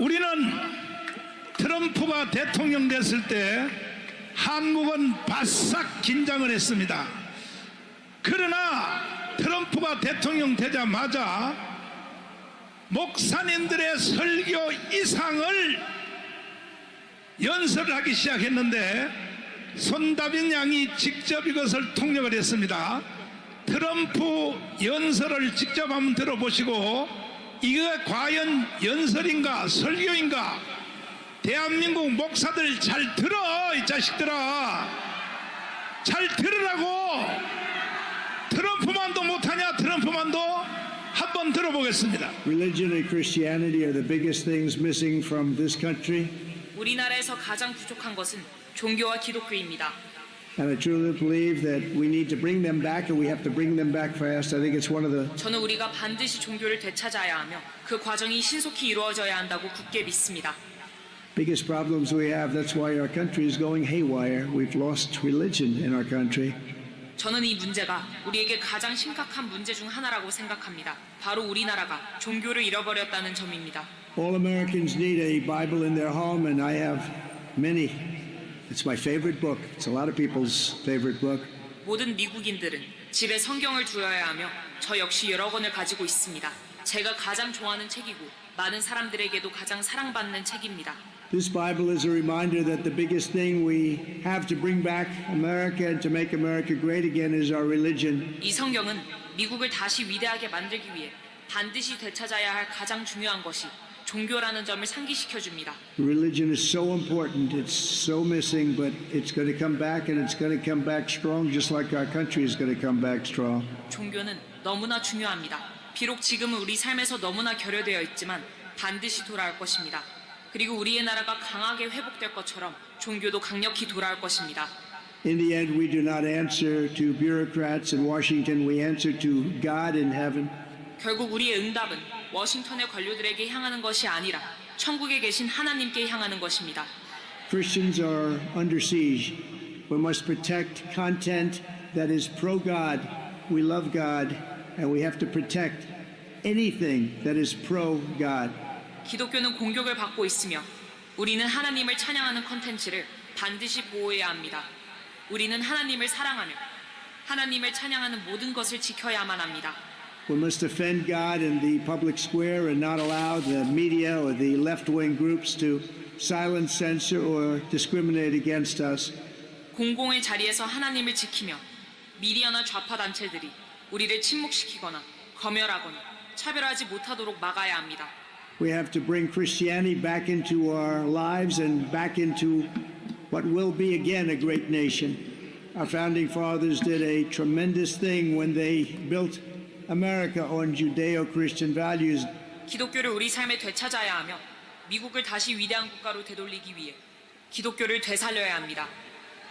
우리는 트럼프가 대통령 됐을 때 한국은 바싹 긴장을 했습니다. 그러나 트럼프가 대통령 되자마자 목사님들의 설교 이상을 연설하기 시작했는데 손다빈 양이 직접 이것을 통역을 했습니다. 트럼프 연설을 직접 한번 들어보시고 이게 과연 연설인가 설교인가 대한민국 목사들 잘 들어 이 자식들아 잘 들으라고 트럼프만도 못하냐 트럼프만도 한번 들어보겠습니다. Religion and Christianity are the biggest things missing from this country. 우리나라에서 가장 부족한 것은 종교와 기독교입니다. And I truly believe that we need to bring them back and we have to bring them back fast. I think it's one of the 저는 우리가 반드시 종교를 되찾아야 하며 그 과정이 신속히 이루어져야 한다고 굳게 믿습니다. biggest problems we have. That's why our country is going haywire. We've lost religion in our country. 저는 이 문제가 우리에게 가장 심각한 문제 중 하나라고 생각합니다. 바로 우리나라가 종교를 잃어버렸다는 점입니다. All Americans need a Bible in their home, and I have many. It's my favorite book. It's a lot of people's favorite book. 모든 미국인들은 집에 성경을 두어야 하며 저 역시 여러 권을 가지고 있습니다. 제가 가장 좋아하는 책이고 많은 사람들에게도 가장 사랑받는 책입니다. This Bible is a reminder that the biggest thing we have to bring back America and to make America great again is our religion. 이 성경은 미국을 다시 위대하게 만들기 위해 반드시 되찾아야 할 가장 중요한 것이 종교라는 점을 상기시켜 줍니다. Religion is so important. It's so missing, but it's going to come back and it's going to come back strong, just like our country is going to come back strong. 종교는 너무나 중요합니다. 비록 지금은 우리 삶에서 너무나 결여되어 있지만 반드시 돌아올 것입니다. 그리고 우리의 나라가 강하게 회복될 것처럼 종교도 강력히 돌아올 것입니다. In the end, we do not answer to bureaucrats in Washington. We answer to God in heaven. 결국 우리의 응답은 워싱턴의 관료들에게 향하는 것이 아니라 천국에 계신 하나님께 향하는 것입니다. Christians are under siege. We must protect content that is pro God. We love God, and we have to protect anything that is pro God. 기독교는 공격을 받고 있으며 우리는 하나님을 찬양하는 컨텐츠를 반드시 보호해야 합니다. 우리는 하나님을 사랑하며 하나님을 찬양하는 모든 것을 지켜야만 합니다. We must defend God in the public square and not allow the media or the left wing groups to silence, censor, or discriminate against us. 공공의 자리에서 하나님을 지키며 미디어나 좌파 단체들이 우리를 침묵시키거나 검열하거나 차별하지 못하도록 막아야 합니다. We have to bring Christianity back into our lives and back into what will be again a great nation. Our founding fathers did a tremendous thing when they built America on Judeo Christian values. 기독교를 우리 삶에 되찾아야 하며 미국을 다시 위대한 국가로 되돌리기 위해 기독교를 되살려야 합니다.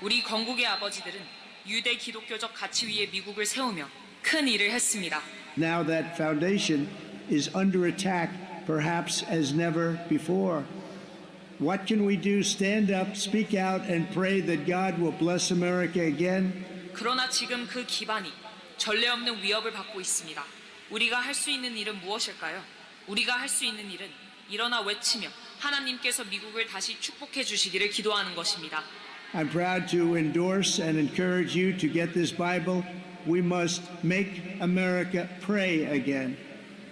우리 건국의 아버지들은 유대 기독교적 가치 위에 미국을 세우며 큰 일을 했습니다. Now that foundation is under attack, perhaps as never before. What can we do? Stand up, speak out, and pray that God will bless America again? 그러나 지금 그 기반이 전례 없는 위협을 받고 있습니다. 우리가 할 수 있는 일은 무엇일까요? 우리가 할 수 있는 일은 일어나 외치며 하나님께서 미국을 다시 축복해 주시기를 기도하는 것입니다. I'm proud to endorse and encourage you to get this Bible. We must make America pray again.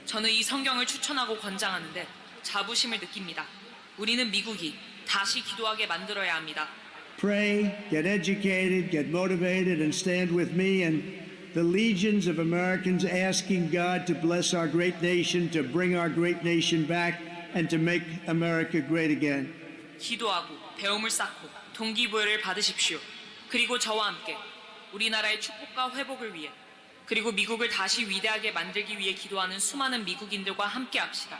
저는 이 성경을 추천하고 권장하는데 자부심을 느낍니다. 우리는 미국이 다시 기도하게 만들어야 합니다. Pray, get educated, get motivated, and stand with me and the legions of Americans asking God to bless our great nation, to bring our great nation back, and to make America great again. 기도하고 배움을 쌓고 동기부여를 받으십시오. 그리고 저와 함께 우리나라의 축복과 회복을 위해 그리고 미국을 다시 위대하게 만들기 위해 기도하는 수많은 미국인들과 함께 합시다.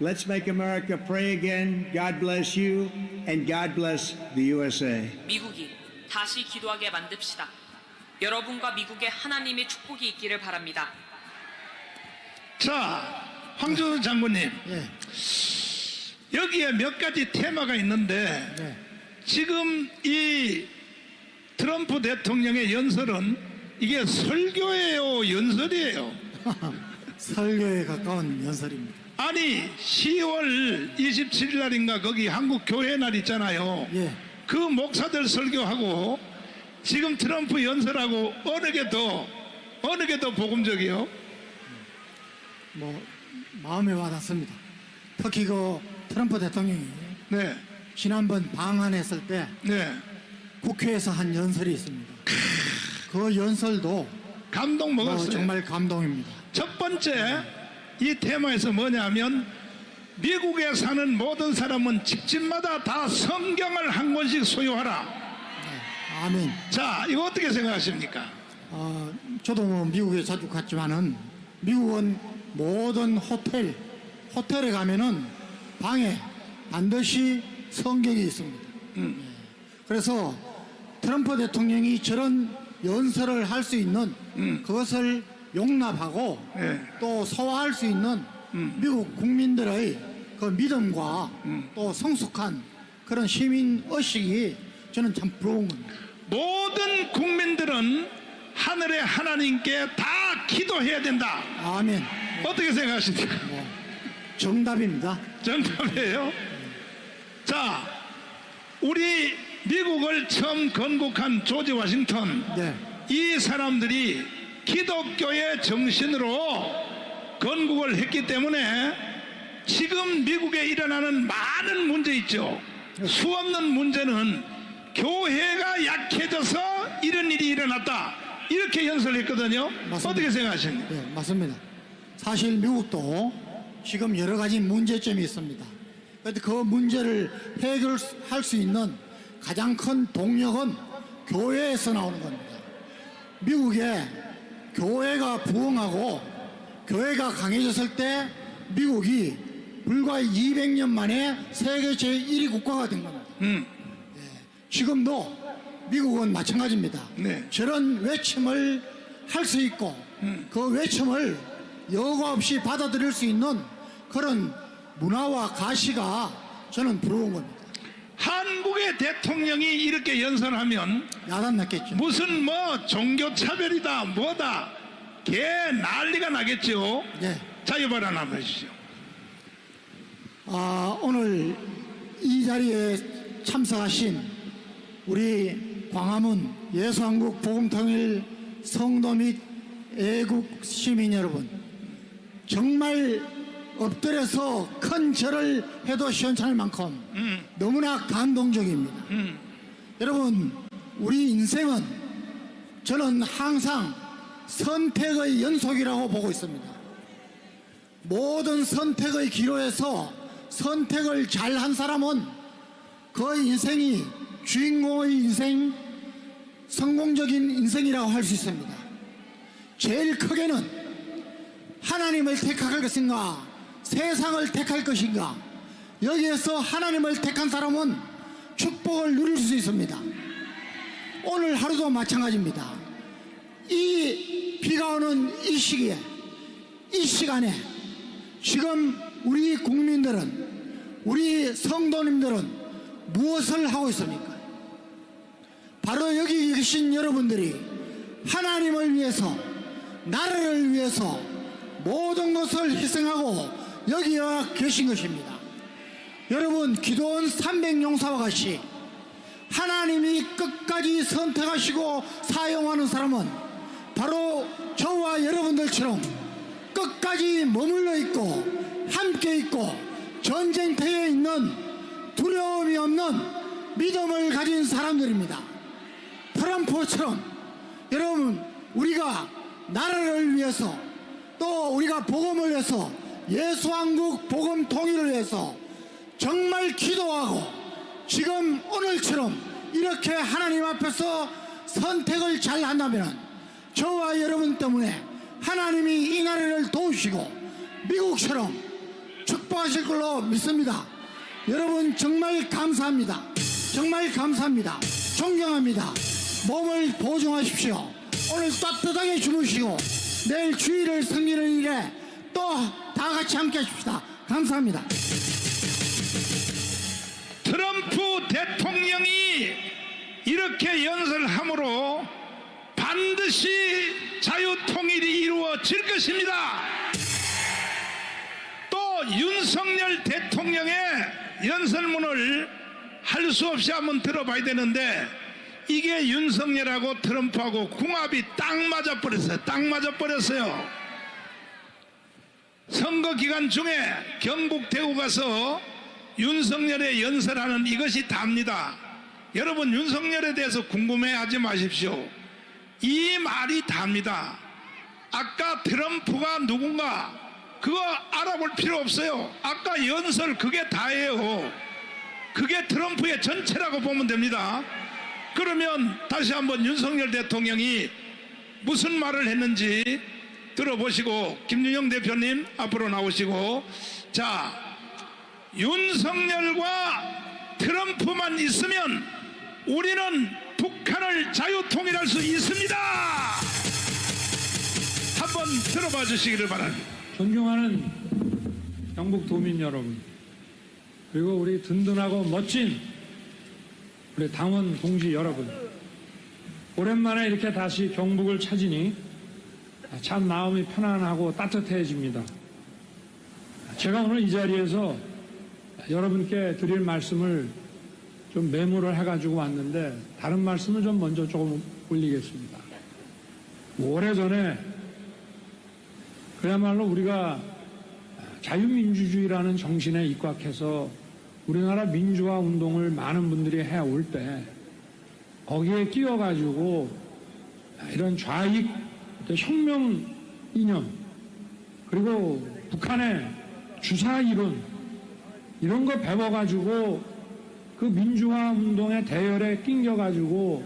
Let's make America pray again. God bless you, and God bless the USA. 미국이 다시 기도하게 만듭시다. 여러분과 미국에 하나님의 축복이 있기를 바랍니다. 자, 황준호 장군님. 여기에 몇 가지 테마가 있는데 지금 이 트럼프 대통령의 연설은 이게 설교예요, 연설이에요. 설교에 가까운 연설입니다. 아니 10월 27일 날인가 거기 한국 교회 날 있잖아요. 예. 그 목사들 설교하고 지금 트럼프 연설하고 어느 게 더 어느 게 더 복음적이요? 뭐 마음에 와닿습니다. 특히 그 트럼프 대통령이 네, 지난번 방한했을 때 네. 국회에서 한 연설이 있습니다. 그 연설도 감동 뭐 먹었어요. 정말 감동입니다. 첫 번째 이 테마에서 뭐냐면 미국에 사는 모든 사람은 집집마다 다 성경을 한 권씩 소유하라. 네. 아멘. 자, 이거 어떻게 생각하십니까? 어, 저도 뭐 미국에 자주 갔지만은 미국은 모든 호텔 호텔에 가면은 방에 반드시 성경이 있습니다. 예. 그래서 트럼프 대통령이 저런 연설을 할 수 있는 그것을 용납하고 예. 또 소화할 수 있는 미국 국민들의 그 믿음과 또 성숙한 그런 시민 의식이 저는 참 부러운 겁니다. 모든 국민들은 하늘의 하나님께 다 기도해야 된다. 아멘. 어떻게 생각하십니까? 뭐, 정답입니다. 정답이에요. 자, 우리 미국을 처음 건국한 조지 워싱턴 네. 이 사람들이 기독교의 정신으로 건국을 했기 때문에 지금 미국에 일어나는 많은 문제 있죠. 수 없는 문제는 교회가 약해져서 이런 일이 일어났다. 이렇게 연설했거든요. 맞습니다. 어떻게 생각하십니까? 네, 맞습니다. 사실 미국도 지금 여러 가지 문제점이 있습니다. 그런데 그 문제를 해결할 수 있는 가장 큰 동력은 교회에서 나오는 겁니다. 미국에 교회가 부흥하고 교회가 강해졌을 때 미국이 불과 200년 만에 세계 제1위 국가가 된 겁니다. 음, 지금도 미국은 마찬가지입니다. 네. 저런 외침을 할 수 있고 그 외침을 여과 없이 받아들일 수 있는 그런 문화와 가시가 저는 부러운 겁니다. 한국의 대통령이 이렇게 연설하면 야단 났겠죠. 무슨 뭐 종교 차별이다 뭐다 개 난리가 나겠죠. 네. 자유발 하나 해주시죠. 아, 오늘 이 자리에 참석하신 우리 광화문 예수한국 복음통일 성도 및 애국 시민 여러분 정말 엎드려서 큰 절을 해도 시원찮을 만큼 너무나 감동적입니다. 여러분 우리 인생은 저는 항상 선택의 연속이라고 보고 있습니다. 모든 선택의 기로에서 선택을 잘 한 사람은 그 인생이 주인공의 인생, 성공적인 인생이라고 할 수 있습니다. 제일 크게는 하나님을 택할 것인가, 세상을 택할 것인가, 여기에서 하나님을 택한 사람은 축복을 누릴 수 있습니다. 오늘 하루도 마찬가지입니다. 이 비가 오는 이 시기에, 이 시간에 지금 우리 국민들은 우리 성도님들은 무엇을 하고 있습니까? 바로 여기 계신 여러분들이 하나님을 위해서 나라를 위해서 모든 것을 희생하고 여기 와 계신 것입니다. 여러분 기도원 300용사와 같이 하나님이 끝까지 선택하시고 사용하는 사람은 바로 저와 여러분들처럼 끝까지 머물러 있고 함께 있고 전쟁터에 있는 두려움이 없는 믿음을 가진 사람들입니다. 트럼프처럼 여러분 우리가 나라를 위해서 또 우리가 복음을 위해서 예수왕국 복음 통일을 위해서 정말 기도하고 지금 오늘처럼 이렇게 하나님 앞에서 선택을 잘 한다면 저와 여러분 때문에 하나님이 이 나라를 도우시고 미국처럼 축복하실 걸로 믿습니다. 여러분 정말 감사합니다. 정말 감사합니다. 존경합니다. 몸을 보존하십시오. 오늘 따뜻하게 주무시고 내일 주일을 섬기는 일에 또 다 같이 함께 하십시다. 감사합니다. 트럼프 대통령이 이렇게 연설함으로 반드시 자유 통일이 이루어질 것입니다. 또 윤석열 대통령의 연설문을 할 수 없이 한번 들어봐야 되는데 이게 윤석열하고 트럼프하고 궁합이 딱 맞아버렸어요. 딱 맞아버렸어요. 선거 기간 중에 경북 대구 가서 윤석열의 연설하는 이것이 답니다. 여러분 윤석열에 대해서 궁금해하지 마십시오. 이 말이 답니다. 아까 트럼프가 누군가 그거 알아볼 필요 없어요. 아까 연설 그게 다예요. 그게 트럼프의 전체라고 보면 됩니다. 그러면 다시 한번 윤석열 대통령이 무슨 말을 했는지 들어보시고 김윤영 대표님 앞으로 나오시고 자 윤석열과 트럼프만 있으면 우리는 북한을 자유통일할 수 있습니다. 한번 들어봐 주시기를 바랍니다. 존경하는 경북 도민 여러분, 그리고 우리 든든하고 멋진 우리 당원 동지 여러분, 오랜만에 이렇게 다시 경북을 찾으니 참 마음이 편안하고 따뜻해집니다. 제가 오늘 이 자리에서 여러분께 드릴 말씀을 좀 메모를 해가지고 왔는데 다른 말씀을 좀 먼저 조금 올리겠습니다. 오래전에 그야말로 우리가 자유민주주의라는 정신에 입각해서 우리나라 민주화 운동을 많은 분들이 해올 때 거기에 끼어가지고 이런 좌익 혁명 이념 그리고 북한의 주사 이론 이런 거 배워가지고 그 민주화 운동의 대열에 낑겨가지고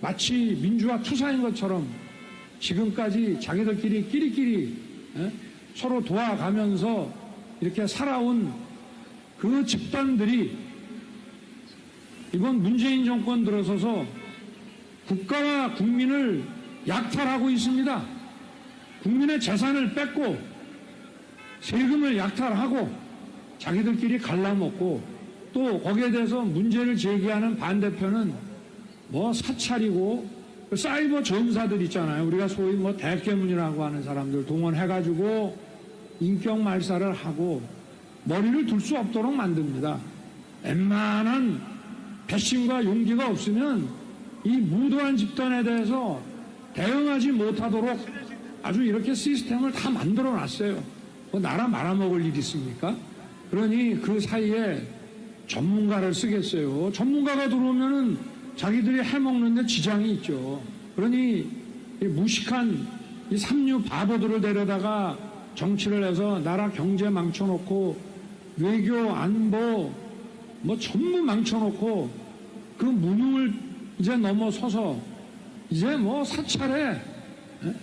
마치 민주화 투사인 것처럼 지금까지 자기들끼리 끼리끼리 예? 서로 도와가면서 이렇게 살아온 그 집단들이 이번 문재인 정권 들어서서 국가와 국민을 약탈하고 있습니다. 국민의 재산을 뺏고 세금을 약탈하고 자기들끼리 갈라먹고 또 거기에 대해서 문제를 제기하는 반대편은 뭐 사찰이고 그 사이버 전사들 있잖아요. 우리가 소위 뭐 대깨문이라고 하는 사람들 동원해가지고 인격 말살을 하고 머리를 둘 수 없도록 만듭니다. 웬만한 배심과 용기가 없으면 이 무도한 집단에 대해서 대응하지 못하도록 아주 이렇게 시스템을 다 만들어 놨어요. 뭐 나라 말아먹을 일 있습니까? 그러니 그 사이에 전문가를 쓰겠어요. 전문가가 들어오면은 자기들이 해먹는데 지장이 있죠. 그러니 이 무식한 이 삼류 바보들을 데려다가 정치를 해서 나라 경제 망쳐놓고 외교 안보 뭐 전부 망쳐놓고 그 무능을 이제 넘어서서 이제 뭐 사찰에 예?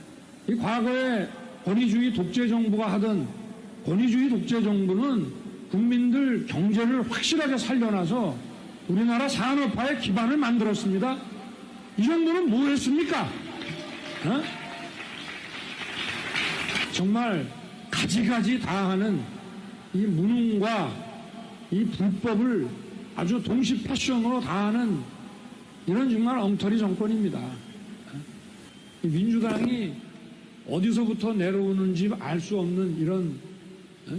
이 과거에 권위주의 독재 정부가 하던 권위주의 독재 정부는 국민들 경제를 확실하게 살려놔서 우리나라 산업화의 기반을 만들었습니다. 이 정도는 뭐 했습니까? 어? 정말 가지가지 다 하는 이 무능과 이 불법을 아주 동시 패션으로 다 하는 이런 정말 엉터리 정권입니다. 이 민주당이 어디서부터 내려오는지 알 수 없는 이런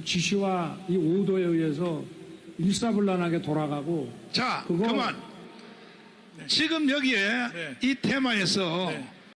지시와 이 오도에 의해서 일사불란하게 돌아가고 자, 그거- 그만. 지금 여기에 이 테마에서